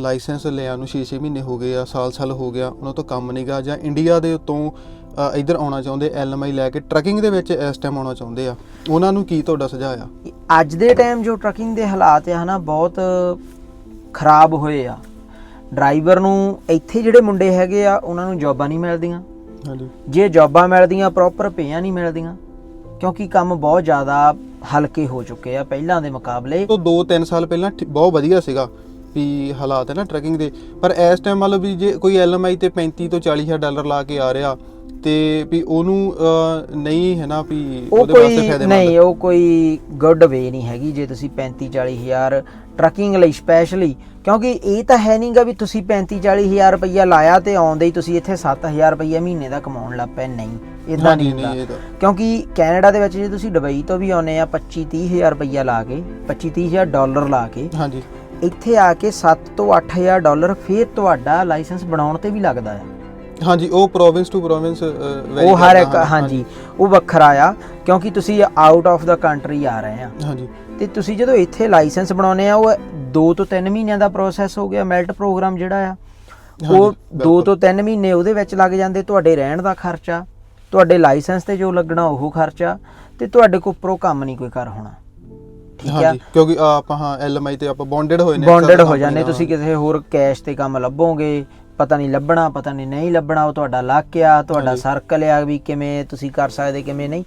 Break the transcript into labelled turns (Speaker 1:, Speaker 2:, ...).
Speaker 1: Licence ਲਿਆ ਨੂੰ 6-6 ਮਹੀਨੇ ਹੋ ਗਏ ਆ ਸਾਲ-ਸਾਲ ਹੋ ਗਿਆ ਉਹਨਾਂ ਤੋਂ ਕੰਮ ਨਹੀਂਗਾ ਜਾਂ ਇੰਡੀਆ ਦੇ ਉੱਤੋਂ ਇੱਧਰ ਆਉਣਾ ਚਾਹੁੰਦੇ ਐਲਐਮਆਈ ਲੈ ਕੇ ਟਰੱਕਿੰਗ ਦੇ ਵਿੱਚ ਇਸ ਟਾਈਮ ਆਉਣਾ ਚਾਹੁੰਦੇ ਆ। ਉਹਨਾਂ ਨੂੰ ਕੀ ਤੁਹਾਡਾ ਸੁਝਾਅ ਆ?
Speaker 2: ਅੱਜ ਦੇ ਟਾਈਮ ਜੋ ਟਰੱਕਿੰਗ ਦੇ ਹਾਲਾਤ ਆ ਹਨਾ ਬਹੁਤ ਖਰਾਬ ਹੋਏ ਆ। ਡਰਾਈਵਰ ਨੂੰ ਇੱਥੇ ਜਿਹੜੇ ਮੁੰਡੇ ਹੈਗੇ ਆ ਉਹਨਾਂ ਨੂੰ ਜੌਬਾਂ ਨਹੀਂ ਮਿਲਦੀਆਂ।
Speaker 1: ਹਾਂਜੀ।
Speaker 2: ਜੇ ਜੌਬਾਂ ਮਿਲਦੀਆਂ ਪ੍ਰੋਪਰ ਪੇਆਂ ਨਹੀਂ ਮਿਲਦੀਆਂ ਕਿਉਂਕਿ ਕੰਮ ਬਹੁਤ ਜ਼ਿਆਦਾ ਹਲਕੇ ਹੋ ਚੁੱਕੇ ਆ ਪਹਿਲਾਂ ਦੇ ਮੁਕਾਬਲੇ।
Speaker 1: ਤੋਂ 2-3 ਸਾਲ ਪਹਿਲਾਂ ਬਹੁਤ ਵਧੀਆ ਸੀਗਾ। ਵੀ ਹਾਲਾਤ ਹੈ ਨਾ ਟਰੱਕਿੰਗ ਦੇ। ਪਰ ਇਸ ਟਾਈਮ ਮਤਲਬ ਵੀ ਜੇ ਕੋਈ ਐਲਐਮਆਈ ਤੇ 35 ਤੋਂ 40 ਹਜ਼ਾਰ ਡਾਲਰ ਲਾ ਕੇ ਆ ਰਿਹਾ ਤੇ ਵੀ ਉਹਨੂੰ ਨਹੀਂ ਹੈ ਨਾ ਵੀ
Speaker 2: ਉਹ
Speaker 1: ਉਹਦੇ ਵਾਸਤੇ ਫਾਇਦੇਮੰਦ।
Speaker 2: ਨਹੀਂ ਉਹ ਕੋਈ ਗੁੱਡ ਵੇ ਨਹੀਂ ਹੈਗੀ ਜੇ ਤੁਸੀਂ 35 40 ਹਜ਼ਾਰ ਟਰੱਕਿੰਗ ਲਈ ਸਪੈਸ਼ਲੀ ਕਿਉਂਕਿ ਇਹ ਤਾਂ ਹੈ ਨਹੀਂਗਾ ਵੀ ਤੁਸੀਂ 35 40 ਹਜ਼ਾਰ ਰੁਪਈਆ ਲਾਇਆ ਤੇ ਆਉਂਦੇ ਹੀ ਤੁਸੀਂ ਇੱਥੇ 7000 ਰੁਪਈਆ ਮਹੀਨੇ ਦਾ ਕਮਾਉਣ ਲੱਗ ਪਏ। ਨਹੀਂ ਇਦਾਂ ਨਹੀਂ ਹੁੰਦਾ। ਕਿਉਂਕਿ ਕੈਨੇਡਾ ਦੇ ਵਿੱਚ ਜੇ ਤੁਸੀਂ ਦੁਬਈ ਤੋਂ ਵੀ ਆਉਨੇ ਆ 25 30 ਹਜ਼ਾਰ ਰੁਪਈਆ ਲਾ ਕੇ 25 30 ਹਜ਼ਾਰ ਡਾਲਰ ਲਾ ਕੇ
Speaker 1: ਹਾਂਜੀ।
Speaker 2: ਇੱਥੇ ਆ ਕੇ 7 ਤੋਂ 8000 ਡਾਲਰ ਫਿਰ ਤੁਹਾਡਾ ਲਾਇਸੈਂਸ ਬਣਾਉਣ ਤੇ ਵੀ ਲੱਗਦਾ ਆ
Speaker 1: ਹਾਂਜੀ ਉਹ ਪ੍ਰੋਵਿੰਸ ਟੂ ਪ੍ਰੋਵਿੰਸ
Speaker 2: ਉਹ ਹਰ ਇੱਕ ਹਾਂਜੀ ਉਹ ਵੱਖਰਾ ਆ ਕਿਉਂਕਿ ਤੁਸੀਂ ਆਊਟ ਆਫ ਦਾ ਕੰਟਰੀ ਆ ਰਹੇ ਆ।
Speaker 1: ਹਾਂਜੀ।
Speaker 2: ਤੇ ਤੁਸੀਂ ਜਦੋਂ ਇੱਥੇ ਲਾਇਸੈਂਸ ਬਣਾਉਨੇ ਆ ਉਹ 2 ਤੋਂ 3 ਮਹੀਨਿਆਂ ਦਾ ਪ੍ਰੋਸੈਸ ਹੋ ਗਿਆ ਮੈਲਟ ਪ੍ਰੋਗਰਾਮ ਜਿਹੜਾ ਆ। ਉਹ
Speaker 1: ਹਾਂਜੀ,
Speaker 2: 2 ਤੋਂ 3 ਮਹੀਨੇ ਉਹਦੇ ਵਿੱਚ ਲੱਗ ਜਾਂਦੇ ਤੁਹਾਡੇ ਰਹਿਣ ਦਾ ਖਰਚਾ ਤੁਹਾਡੇ ਲਾਇਸੈਂਸ ਤੇ ਜੋ ਲੱਗਣਾ ਉਹ ਖਰਚਾ ਤੇ ਤੁਹਾਡੇ ਕੋਲ ਉੱਪਰੋਂ ਕੰਮ ਨਹੀਂ ਕੋਈ ਕਰ ਹੋਣਾ। ਠੀਕ ਆ
Speaker 1: ਹਾਂਜੀ ਕਿਉਂਕਿ ਆਪਾਂ ਹਾਂ ਐਲਐਮਆਈ ਤੇ ਆਪਾਂ ਬੌਂਡਡ ਹੋਏ ਨੇ
Speaker 2: ਬੌਂਡਡ ਹੋ ਜਾਂਦੇ। ਤੁਸੀਂ ਕਿਸੇ ਹੋਰ ਕੈਸ਼ ਤੇ ਕੰਮ ਲੱਭੋਗੇ ਪਤਾ ਨਹੀਂ ਲੱਭਣਾ ਪਤਾ ਨਹੀਂ ਨਹੀਂ ਲੱਭਣਾ ਉਹ ਤੁਹਾਡਾ ਲੱਕ ਆ ਤੁਹਾਡਾ। ਸਰਕਲ ਆ ਵੀ ਕਿਵੇਂ ਤੁਸੀਂ ਕਰ ਸਕਦੇ ਕਿਵੇਂ ਨਹੀਂ